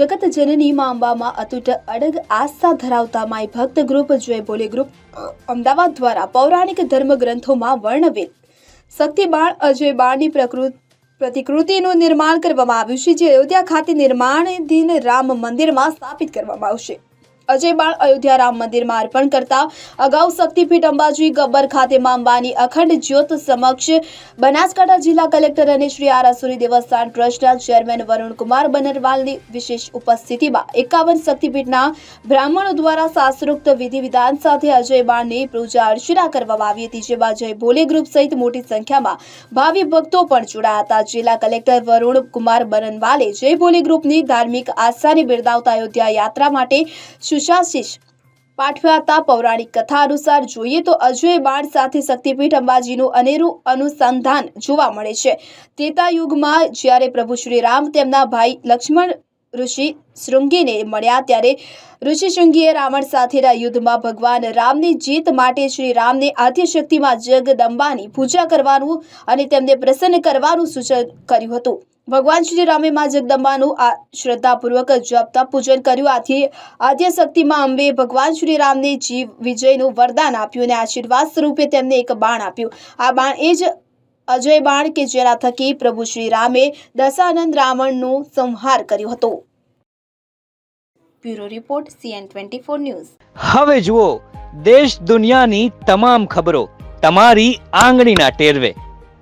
જગત જનની માં અંબામાં અતૂટ અડગ આસ્થા ધરાવતા માય ભક્ત ગ્રુપ જય બોલે ગ્રુપ અમદાવાદ દ્વારા પૌરાણિક ધર્મ ગ્રંથોમાં વર્ણવેલ. શક્તિબાણ અજય બાણની પ્રકૃત પ્રતિકૃતિનું નિર્માણ કરવામાં આવ્યું છે, જે અયોધ્યા ખાતે નિર્માણાધીન રામ મંદિરમાં સ્થાપિત કરવામાં આવશે. અજય બાણ અયોધ્યા રામ મંદિરમાં અર્પણ કરતા અગાઉ શક્તિપીઠ અંબાજી ગબ્બર ખાતે મા અખંડ જ્યોત સમક્ષ બનાસકાંઠા જિલ્લા કલેક્ટર અને શ્રી આરાસુરી દેવસ્થાન ટ્રસ્ટના ચેરમેન વરુણકુમાર બનરવાલની વિશેષ ઉપસ્થિતિમાં એકાવન શક્તિપીઠના બ્રાહ્મણો દ્વારા શાસ્ત્રોક્ત વિધિ વિધાન સાથે અજય બાણની પૂજા અર્ચના કરવામાં આવી હતી, જેમાં જય ભોલે ગ્રુપ સહિત મોટી સંખ્યામાં ભાવિ ભક્તો પણ જોડાયા હતા. જિલ્લા કલેક્ટર વરુણ કુમાર બનનવાલે જય ભોલે ગ્રુપની ધાર્મિક આસ્થાને બિરદાવતા અયોધ્યા યાત્રા માટે સુશાશીષ પાઠવ્યા હતા પૌરાણિક કથા અનુસાર જોઈએ તો અજય બાણ સાથે શક્તિપીઠ અંબાજીનું અનેરું અનુસંધાન જોવા મળે છે. તેતા યુગમાં જ્યારે પ્રભુ શ્રી રામ તેમના ભાઈ લક્ષ્મણ ઋષિ શૃંગીને મળ્યા ત્યારે ઋષિ શૃંગીએ રાવણ સાથેના યુદ્ધમાં ભગવાન રામની જીત માટે શ્રી રામને આદ્યશક્તિમાં જગદંબાની પૂજા કરવાનું અને તેમને પ્રસન્ન કરવાનું સૂચન કર્યું હતું. ભગવાન શ્રી રામે માં જગદંબાનું આ શ્રદ્ધાપૂર્વક જપતા પૂજન કર્યું. આથી આદ્ય શક્તિમાં અંબે ભગવાન શ્રી રામને જીવ વિજયનું વરદાન આપ્યું અને આશીર્વાદ સ્વરૂપે તેમને એક બાણ આપ્યું. આ બાણ એ જ અજય બાણ કે જેના થકી પ્રભુ શ્રી રામે દશાનંદ રાવણનો સંહાર કર્યો હતો. Bureau report, CN twenty four news. હવે જુઓ, દેશ દુનિયાની તમામ ખબરો તમારી આંગળીના ટેરવે.